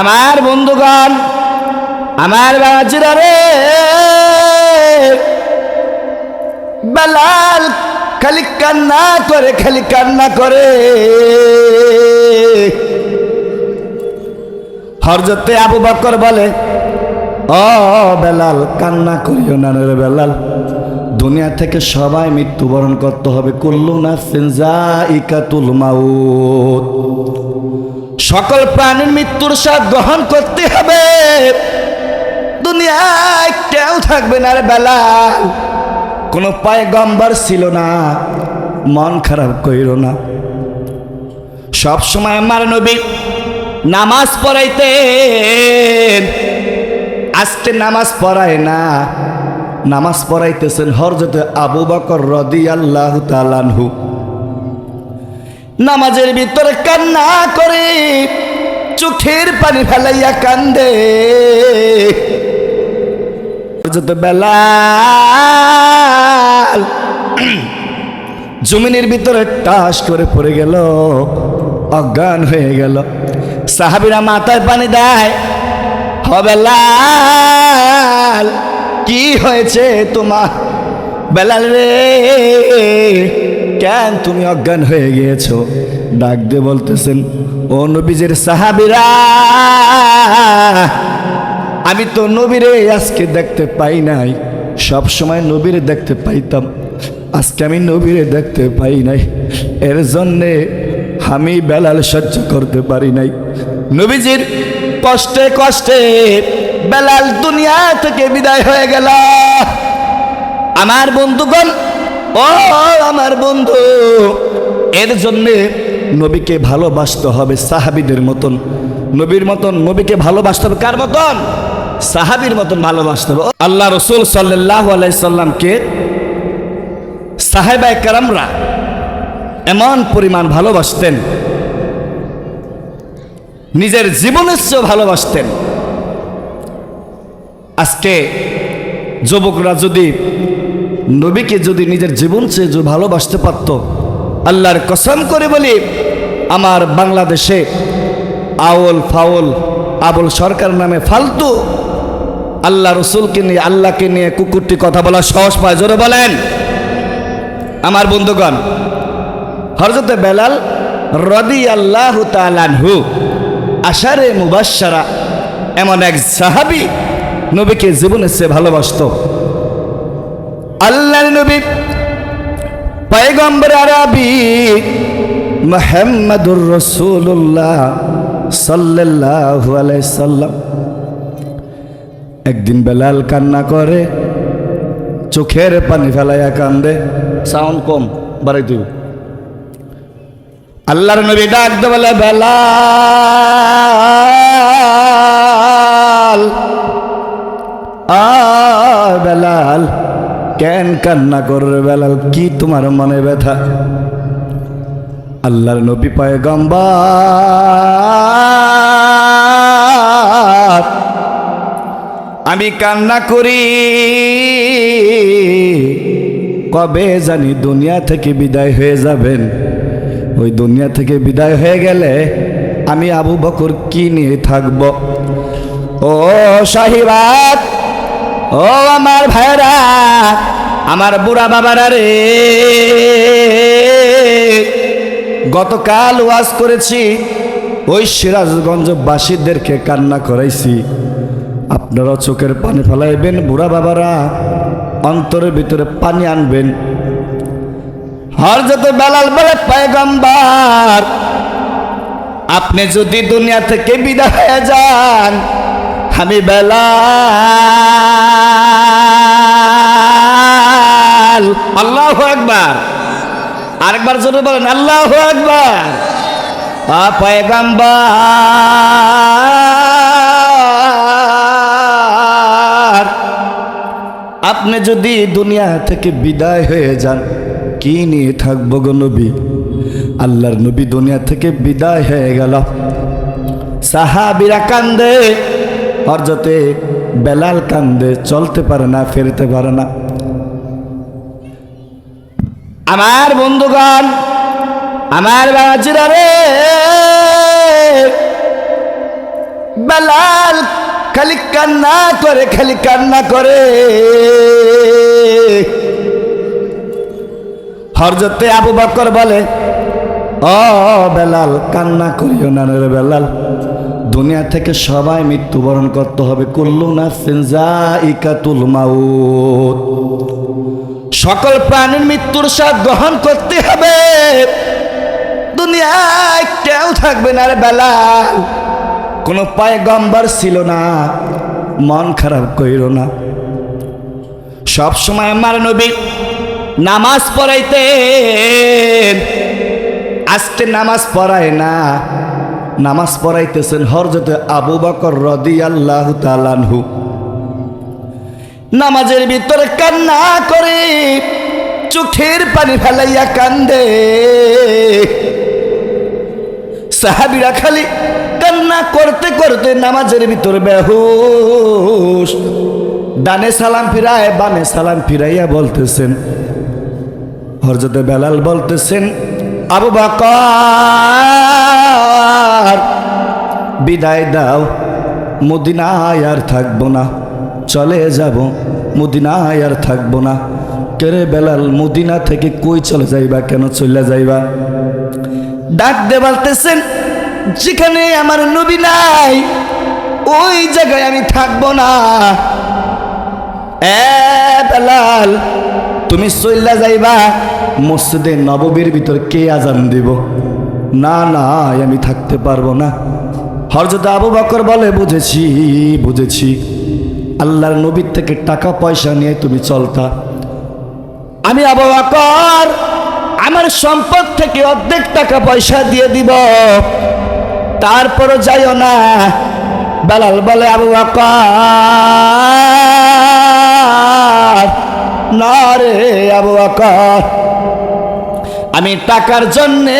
আমার বন্ধুগণ, আমার বাবাজিরা রে। বেলাল খালি কান্না করে, খালি কান্না করে। হরজতে আবু বকর বলে, ও বেলাল, কান্না করিও না রে বেলাল। দুনিয়া থেকে সবাই মৃত্যুবরণ করতে হবে। কুল্লু নাফসিন জাইকাতুল মাউত। সকল প্রাণীর মৃত্যুর স্বাদ গ্রহণ করতে হবে। দুনিয়ায় কেউ থাকবে না রে বেলাল। কোনো পায়গম্বর ছিল না, মন খারাপ কইর না। সব সময় আমার নবী নামাজ পড়াইতেন। আজকে নামাজ পড়ায় না, নামাজ পড়াইতেছেন হরজতে আবু বকর রদি আল্লাহ তালানহু নামাজের ভিতরে কান্না করে, চোখের পানি ফেলাইয়া কান্দে। হরজতে বেলাল জমিনের ভিতরে টাস করে পড়ে গেল, অজ্ঞান হয়ে গেল। সাহাবিরা মাথায় পানি দেয় হবে কি হয়েছে তোমার? বেলাল রে কেন তুমি অজ্ঞান হয়ে গিয়েছো? ডাক দিয়ে বলতেছেন, ও নবীজের সাহাবিরা, আমি তো নবীরে আজকে দেখতে পাই নাই। সব সময় নবীরে দেখতে পাইতাম, আজকে আমি নবীরে দেখতে পাই নাই। এর জন্যে আমি বেলাল সহ্য করতে পারি নাই। নবীজির কষ্টে কষ্টে বেলাল দুনিয়া থেকে বিদায় হয়ে গেল। আমার বন্ধুগণ ও আমার বন্ধু, এর জন্যে নবীকে ভালোবাসতে হবে সাহাবিদের মতন। নবীর মতন নবীকে ভালোবাসতে হবে কার মতন? সাহাবির মতন ভালোবাসতে হবে। আল্লাহ রসুল সাল্লাহ আলাইসাল্লামকে সাহেবাই কারামরা এমন পরিমাণ ভালোবাসতেন, নিজের জীবনের চেয়েও ভালোবাসতেন। আজকে যুবকরা যদি নবীকে যদি নিজের জীবন চেয়ে ভালোবাসতে পারত, আল্লাহর কসম করে বলি, আমার বাংলাদেশে আউল ফাউল আবুল সরকার নামে ফালতু আল্লাহ রসুলকে নিয়ে, আল্লাহকে নিয়ে কুকুরটি কথা বলা সহজ পায়। জোরে বলেন। আমার বন্ধুগণ হরজতে বেলাল রদি আল্লাহ তালানহু আশারে মুবাসারা এমন এক সাহাবি নবীকে জীবনে সে ভালোবাসত। আল্লাহ নবী পয়গম্বর আরবি মোহাম্মদুর রসুল্লাহ আলাইহি সাল্লাম। একদিন বেলাল কান্না করে চোখের পানি ফেলাইয়া কান্দে। সাউন্ড কম বাড়াই তুই আল্লাহর নবী ডাক বলে বেলাল আ বেলাল। কেন কান্না করবে বেলাল? কি তোমার মনে ব্যথা? আল্লাহর নবী পয়গম্বর, আমি কান্না করি। কবে জানি দুনিয়া থেকে বিদায় হয়ে যাবেন? ওই দুনিয়া থেকে বিদায় হয়ে গেলে আমি আবু বকর কি নিয়ে থাকব? ও শাহিবাদ ও আমার ভাইরা, আমার বুড়া বাবারা রে। গতকাল ওয়াজ করেছি, ওই সিরাজগঞ্জবাসীদেরকে কান্না করাইছি। আপনারা চোখের পানি ফেলাইবেন, বুড়া বাবারা, অন্তরের ভিতরে পানি আনবেন। হরজত বেলাল বলে, পয়গম্বার, আপনি যদি দুনিয়া থেকে বিদায় হয়ে যান আমি বেলাল। আল্লাহ একবার আরেকবার জোরে বলেন, আল্লাহ একবার আপনি যদি দুনিয়া থেকে বিদায় হয়ে যান, কি নিয়ে থাকব গো নবী? আল্লাহর নবী দুনিয়া থেকে বিদায় হয়ে গেল। সাহাবিরা কান্দে হরজতে বেলাল কান্দে, চলতে পারে না, ফেরতে পারে না। আমার বন্ধুগণ, আমার বাবাজিরা রে, বেলাল খালি কান্না করে, খালি কান্না করে। হরজতে আবু বকর বলে, ও বেলাল, কান্না করিও না রে বেলাল। দুনিয়া থেকে সবাই মৃত্যুবরণ করতে হবে। কুল্লু না ইকাতুল মাউত। সকল প্রাণীর মৃত্যুর স্বাদ গ্রহণ করতে হবে। দুনিয়ায় কেউ থাকবে না রে বেলাল। কোনো পায়গম্বর ছিল না। মন খারাপ কইর না। সব সময় আমার নবী নামাজ পড়াইতেন। আজকে নামাজ পড়ায় না। নামাজ পড়াইতেছেন হরজতে আবু বকর রদি আল্লাহ তালানহু নামাজের ভিতরে কান্না করে, চোখের পানি ফেলাইয়া কান্দে। সাহাবিরা খালি কান্না করতে করতে নামাজের ভিতরে বেহুশ, ডানে সালাম ফিরায় বামে সালাম ফিরাইয়া বলতেছেন হরজতে বেলাল বলতেছেন আবু বাকার, বিদায় দাও, মদিনায় আর থাকব না। চলে যাব, মদিনায় আর থাকব না। কেরে বেলাল, মদিনা থেকে কই চলে যাইবা, কেন চলে যাইবা? ডাক দে বলতেছেন, যেখানে আমার নবী নাই, ওই জায়গায় আমি থাকব না। এ বেলাল, তুমি চইলা যাইবা মসজিদে নববীর ভিতর কে আজান দিব? না না, আমি থাকতে পারব না। হরজত আবু বকর বলে, বুঝেছি বুঝেছি। আল্লাহর নবীর থেকে টাকা, পয়সা নিয়ে তুমি চলতা। আমি আবু বকর, আমার সম্পদ থেকে অর্ধেক টাকা, পয়সা দিয়ে দিব। তারপরও যাইও না। বেলাল বলে, আবু বকর, না রে আবু বকর আমি টাকার জন্যে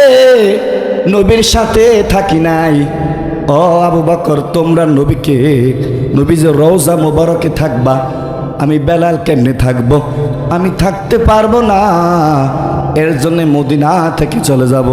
নবীর সাথে থাকি নাই। ও আবু বকর, তোমরা নবীকে নবী যে রওজা মোবারকে থাকবা, আমি বেলাল কেমনে থাকব? আমি থাকতে পারব না, এর জন্যে মদিনা থেকে চলে যাব।